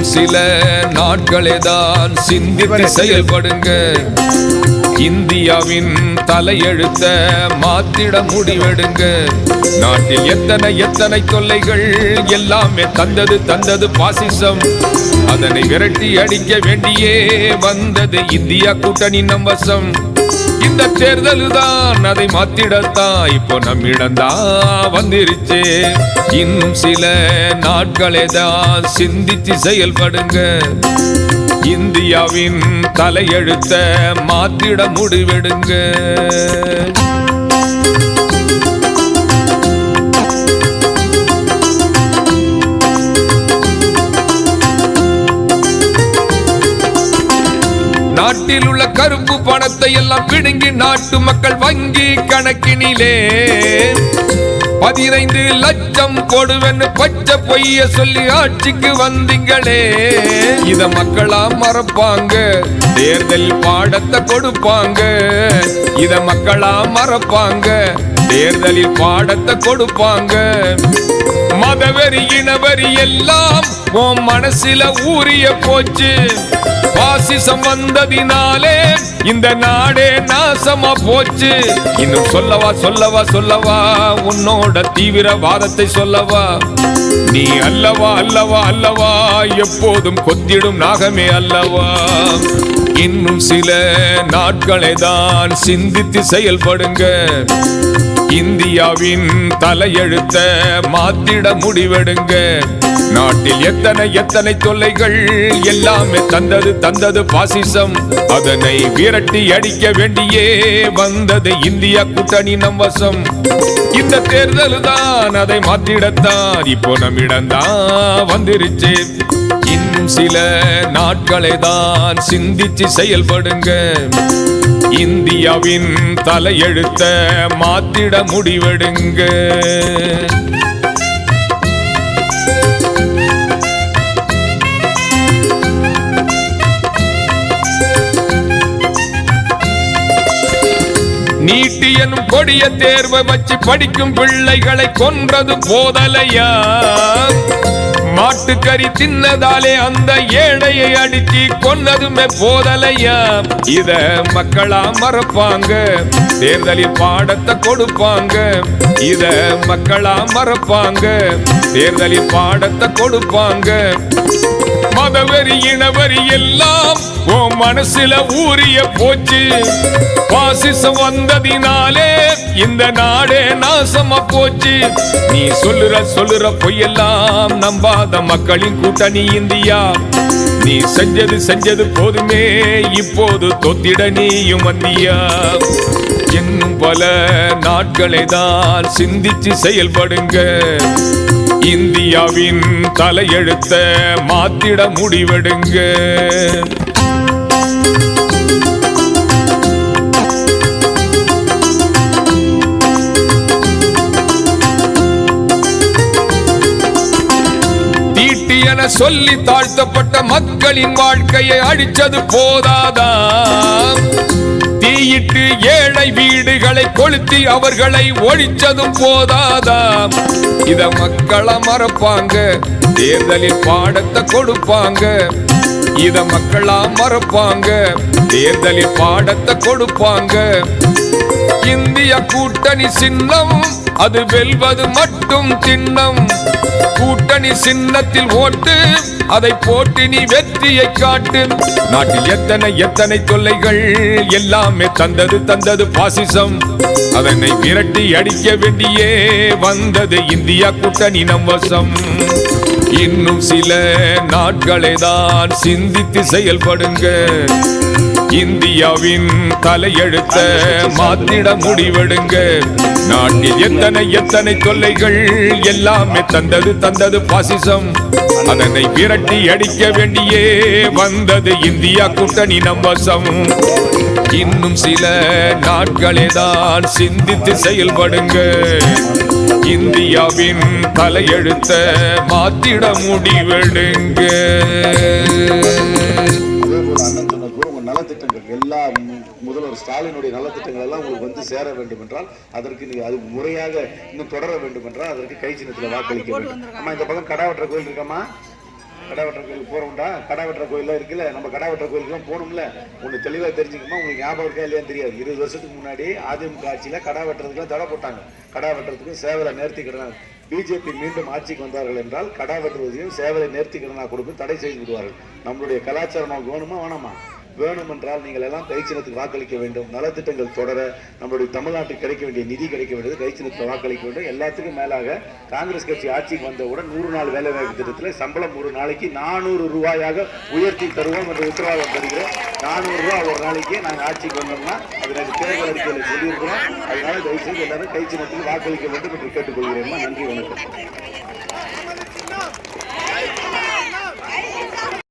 சில நாட்களே தான் சிந்தித்து செயல்படுங்க. இந்தியாவின் தலையெழுத்த மாத்திட முடிவெடுங்க. நாட்டில் எத்தனை எத்தனை தொல்லைகள் எல்லாமே தந்தது தந்தது பாசிசம். அதனை விரட்டி அடிக்க வேண்டியே வந்தது இந்தியா கூட்டணி நம் வசம். இந்த தேர்தல் தான் அதை மாத்திடத்தான் இப்போ நம்மிடம்தான் வந்துருச்சு. இன்னும் சில நாட்களே தான் சிந்திச்சு செயல்படுங்க. இந்தியாவின் தலையெழுத்த மாத்திட முடிவெடுங்க. நாட்டில் உள்ள கரும்பு பணத்தை எல்லாம் பிடுங்கி நாட்டு மக்கள் வங்கி கணக்கினிலே. பதினைந்து லட்சம் கொடுவென்னு பச்சை பொய்ய சொல்லி ஆட்சிக்கு வந்தீங்களே. இத மக்களா மறப்பாங்க. தேர்தல் பாடத்தை கொடுப்பாங்க. இத மக்களா மறப்பாங்க. தேர்தலில் பாடத்தை கொடுப்பாங்க. மதவெறி இனவெறி எல்லாம் உன் மனசுல ஊறிய போச்சு. பாசிசம் வந்ததினாலே இந்த நாடே நாசமா போச்சு. இன்னும் சொல்லவா சொல்லவா சொல்லவா உன்னோட தீவிரவாதத்தை சொல்லவா? நீ அல்லவா அல்லவா அல்லவா எப்போதும் கொத்திடும் நாகமே அல்லவா? இன்னும் சில நாட்களை தான் சிந்தித்து செயல்படுங்க. இந்தியாவின் தலையெழுத்த மாத்திட முடிவெடுங்க. நாட்டில் எத்தனை எத்தனை தொல்லைகள் எல்லாமே தந்தது தந்தது பாசிசம். அதனை விரட்டி அடிக்க வேண்டியே வந்தது இந்தியா கூட்டணி நம் வசம். இந்த தேர்தல் தான் அதை மாற்றிடத்தான் இப்போ நம்மிடம்தான் வந்துருச்சு. இன்னும் சில நாட்களை தான் சிந்திச்சு செயல்படுங்க. இந்தியாவின் தலையெழுத்த மாத்திட முடிவெடுங்க. எனும் கொடிய தேர்வை வச்சு படிக்கும் பிள்ளைகளை கொன்றது போதலையா? மாட்டுக்கறி தின்னதாலே அந்த ஏழையை அடிச்சு கொன்னதுமே போதலையா? இத மக்களா மறப்பாங்க. தேர்தலில் பாடத்தை கொடுப்பாங்க. இத மக்களா மறப்பாங்க. தேர்தலில் பாடத்தை கொடுப்பாங்க. மதவெறி இனவெறி எல்லாம் உன் மனசுல ஊறிய போச்சு. பாசிசம் வந்ததினாலே இந்த நாடே நாசமா போச்சு. நீ சொல்லுற சொல்லுற பொய்யெல்லாம் நம்பாத மக்களின் கூட்டணி இந்தியா. நீ செஞ்சது செஞ்சது போதுமே இப்போது தொத்திட நீயும் வந்தியா. இன்னும் பல நாட்களை தான் சிந்திச்சு செயல்படுங்க. இந்தியாவின் தலையெழுத்த மாத்திட முடிவெடுங்க. சொல்லி தாழ்த்தப்பட்ட மக்களின் வாழ்க்கையை அழிச்சது போதாதா? தீயிட்டு ஏழை வீடுகளை கொளுத்தி அவர்களை ஒழிச்சதும் போதாதா? இத மக்களா மறப்பாங்க தேர்தலில் பாடத்தை கொடுப்பாங்க. இத மக்களா மறப்பாங்க தேர்தலில் பாடத்தை கொடுப்பாங்க. இந்திய கூட்டணி சின்னம் அது வெல்வது மட்டும் சின்னம். கூட்டணி சின்னத்தில் ஓட்டு அதை போட்டு நீ வெற்றியை காட்டு. நாட்டில் எத்தனை எத்தனை தொல்லைகள் எல்லாமே தந்தது தந்தது பாசிசம். அதனை விரட்டி அடிக்க வேண்டியே வந்தது இந்தியா கூட்டணி நம் வசம் இன்னும் சில நாட்களை தான் சிந்தித்து செயல்படுங்க. இந்தியாவின் தலையெழுத்த மாத்திட முடிவெடுங்க. நாட்டில் எத்தனை எத்தனை தொல்லைகள் எல்லாமே தந்தது தந்தது பாசிசம். அதனை விரட்டி அடிக்க வேண்டியே வந்தது இந்தியா கூட்டணி நம் வசம் இன்னும் சில நாட்களே தான் சிந்தித்து செயல்படுங்க. இந்தியாவின் தலையெழுத்த மாத்திட முடிவெடுங்க. எல்லா முதல்வர் ஸ்டாலினுடைய நலத்திட்டங்கள் எல்லாம் உங்களுக்கு வந்து சேர வேண்டும் என்றால் அதற்கு நீங்க அது முறையாக இன்னும் தொடர வேண்டும் என்றால் அதற்கு கை சின்னத்தில் வாக்களிக்க வேண்டும். அம்மா இந்த பக்கம் கடாவற்ற கோயில் இருக்காமா கடா வெட்டுற கோயிலுக்கு போறோம்டா. கடா வெட்டுற கோயிலாம் இருக்குல்ல நம்ம கடா வெட்டுற கோயிலுக்குலாம் போகணும்ல ஒன்று தெளிவாக தெரிஞ்சுக்கமா உங்களுக்கு ஞாபகம் இருக்கா இல்லையான்னு தெரியாது. இருபது வருஷத்துக்கு முன்னாடி அதிமுக ஆட்சியில் கடா வெட்டுறதுக்குலாம் தடை போட்டாங்க. கடா வெட்டுறதுக்கும் சேவலை நேர்த்தி கடனாக பிஜேபி மீண்டும் ஆட்சிக்கு வந்தார்கள் என்றால் கடா வெட்டுவதையும் சேவலை நேர்த்தி கடனாக கொடுத்து தடை செய்து விடுவார்கள். நம்மளுடைய கலாச்சாரம் வேணுமா வேணாமா? வேணும் என்றால் நீங்கள் எல்லாம் கைச்சினத்துக்கு வாக்களிக்க வேண்டும். நலத்திட்டங்கள் தொடர நம்மளுடைய தமிழ்நாட்டுக்கு கிடைக்க வேண்டிய நிதி கிடைக்க வேண்டியது. கைச்சினத்தில் வாக்களிக்க வேண்டும். எல்லாத்துக்கும் மேலாக காங்கிரஸ் கட்சி ஆட்சிக்கு வந்தவுடன் நூறு நாள் வேலை வாய்ப்பு திட்டத்தில் சம்பளம் ஒரு நாளைக்கு நானூறு ரூபாயாக உயர்த்தி தருவோம் என்று உத்தரவாதம் தருகிறோம் நானூறு ரூபா ஒரு நாளைக்கு நாங்கள் ஆட்சிக்கு வந்தோம்னா அது நாங்கள் தேர்தல் அறிக்கையில் சொல்லியிருக்கிறோம். அதனால தயவுசெய்து எல்லாரும் கைச்சினத்துக்கு வாக்களிக்க வேண்டும் என்று கேட்டுக்கொள்கிறேன். நன்றி வணக்கம்.